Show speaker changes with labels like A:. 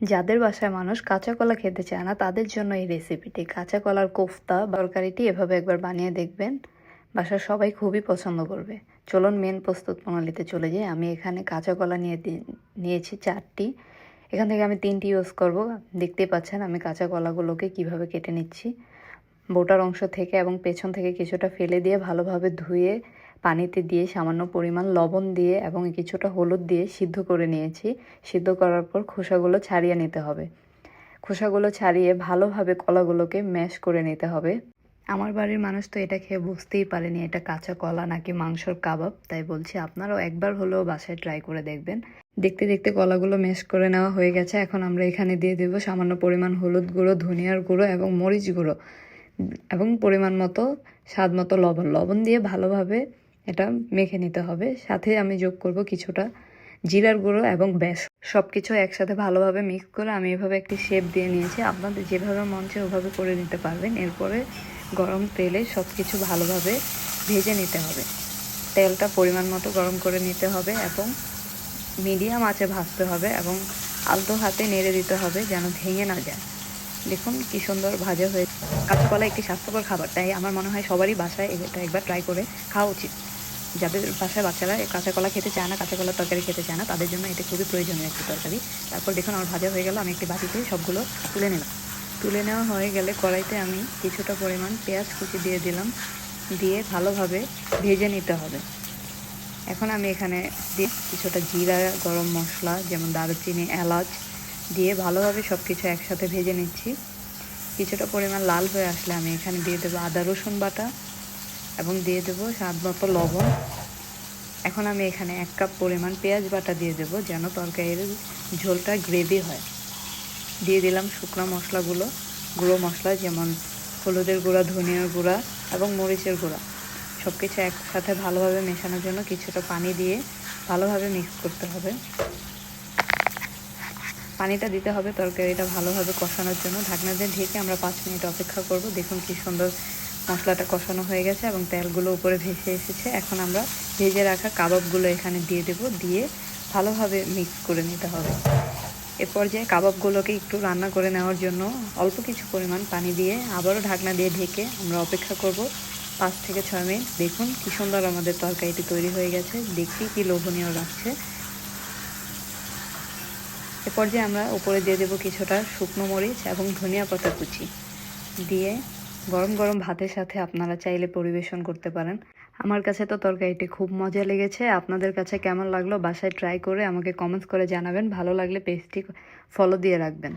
A: যাদের বাসায় মানুষ কাঁচা কলা খেতে চায় না, তাদের জন্য এই রেসিপিটি কাঁচা কলার কোফতা তরকারিটি এভাবে একবার বানিয়ে দেখবেন। বাসার সবাই খুবই পছন্দ করবে। চলুন মেন প্রস্তুত প্রণালীতে চলে যাই। আমি এখানে কাঁচা কলা নিয়ে নিয়েছি চারটি। এখান থেকে আমি তিনটি ইউজ করব। দেখতেই পাচ্ছেন আমি কাঁচা কলাগুলোকে কীভাবে কেটে নিচ্ছি। বোটার অংশ থেকে এবং পেছন থেকে কিছুটা ফেলে দিয়ে ভালোভাবে ধুয়ে পানিতে দিয়ে সামান্য পরিমাণ লবণ দিয়ে এবং কিছুটা হলুদ দিয়ে সিদ্ধ করে নিয়েছি। সিদ্ধ করার পর খোসাগুলো ছাড়িয়ে নিতে হবে। খোসাগুলো ছাড়িয়ে ভালোভাবে কলাগুলোকে ম্যাশ করে নিতে হবে। আমার বাড়ির মানুষ তো এটা খেয়ে বুঝতেই পারেনি, এটা কাঁচা কলা নাকি মাংসর কাবাব। তাই বলছি, আপনারাও একবার হলেও বাসায় ট্রাই করে দেখবেন। দেখতে দেখতে কলাগুলো ম্যাশ করে নেওয়া হয়ে গেছে। এখন আমরা এখানে দিয়ে দেবো সামান্য পরিমাণ হলুদ গুঁড়ো, ধনিয়ার গুঁড়ো এবং মরিচ গুঁড়ো। এবং পরিমাণ মতো, স্বাদ মতো লবণ। লবণ দিয়ে ভালোভাবে এটা মেখে নিতে হবে। সাথে আমি যোগ করব কিছুটা জিরার গুঁড়ো এবং ব্যাস। সব কিছু একসাথে ভালোভাবে মিক্স করে আমি এভাবে একটি শেপ দিয়ে নিয়েছি। আপনাদের যেভাবে মন চায় ওভাবে করে নিতে পারবেন। এরপরে গরম তেলে সব কিছু ভালোভাবে ভেজে নিতে হবে। তেলটা পরিমাণ মতো গরম করে নিতে হবে এবং মিডিয়াম আঁচে ভাজতে হবে এবং আলতো হাতে নেড়ে দিতে হবে যেন ভেঙে না যায়। দেখুন কি সুন্দর ভাজা হয়ে কাঁচকলা একটি স্বাস্থ্যকর খাবার, তাই আমার মনে হয় সবারই বাসায় এটা একবার ট্রাই করে খাওয়া উচিত। যাদের বাসায় বাচ্চারা কাঁচা কলা খেতে চায় না, কাঁচা কলার তরকারি খেতে চায় না, তাদের জন্য এটা খুবই প্রয়োজনীয় একটি তরকারি। তারপর দেখুন, আমার ভাজা হয়ে গেল, আমি একটি বাটিতে সবগুলো তুলে নিলাম। তুলে নেওয়া হয়ে গেলে কড়াইতে আমি কিছুটা পরিমাণ পেঁয়াজ কুচি দিয়ে দিলাম, দিয়ে ভালোভাবে ভেজে নিতে হবে। এখন আমি এখানে দিয়ে কিছুটা জিরা, গরম মশলা, যেমন দারুচিনি, এলাচ দিয়ে ভালোভাবে সব কিছু একসাথে ভেজে নিচ্ছি। কিছুটা পরিমাণ লাল হয়ে আসলে আমি এখানে দিয়ে দেবো আদা, রসুন বাটা এবং দিয়ে দেবো স্বাদ মতো লবণ। এখন আমি এখানে এক কাপ পরিমাণ পেঁয়াজ বাটা দিয়ে দেবো, যেন তরকারির ঝোলটা গ্রেভি হয়। দিয়ে দিলাম শুকনো মশলাগুলো, গুঁড়ো মশলা যেমন হলুদের গুঁড়া, ধনিয়ার গুঁড়া এবং মরিচের গুঁড়া। সব কিছু একসাথে ভালোভাবে মেশানোর জন্য কিছুটা পানি দিয়ে ভালোভাবে মিক্স করতে হবে। পানিটা দিতে হবে তরকারিটা ভালোভাবে কষানোর জন্য। ঢাকনা দিয়ে ঢেকে আমরা পাঁচ মিনিট অপেক্ষা করব। দেখুন কি সুন্দর মশলাটা কষানো হয়ে গেছে এবং তেলগুলো উপরে ভেসে এসেছে। এখন আমরা ভেজে রাখা কাবাবগুলো এখানে দিয়ে দেব। দিয়ে ভালোভাবে মিক্স করে নিতে হবে। এ পর্যায়ে কাবাবগুলোকে একটু রান্না করে নেওয়ার জন্য অল্প কিছু পরিমাণ পানি দিয়ে আবারও ঢাকনা দিয়ে ঢেকে আমরা অপেক্ষা করব। পাঁচ থেকে ছয় মিনিট। দেখুন কি সুন্দর আমাদের তরকারিটি তৈরি হয়ে গেছে। দেখতেই কি লোভনীয় লাগছে। এ পর্যায়ে আমরা উপরে দিয়ে দেবো কিছুটা শুকনো মরিচ এবং ধনিয়া পাতা কুচি। দিয়ে গরম গরম ভাতের সাথে আপনারা চাইলে পরিবেশন করতে পারেন। আমার কাছে তো তরকারিটি খুব মজা লেগেছে। আপনাদের কাছে কেমন লাগল? বাসায় ট্রাই করে আমাকে কমেন্টস করে জানাবেন। ভালো লাগলে পেজটি ফলো দিয়ে রাখবেন।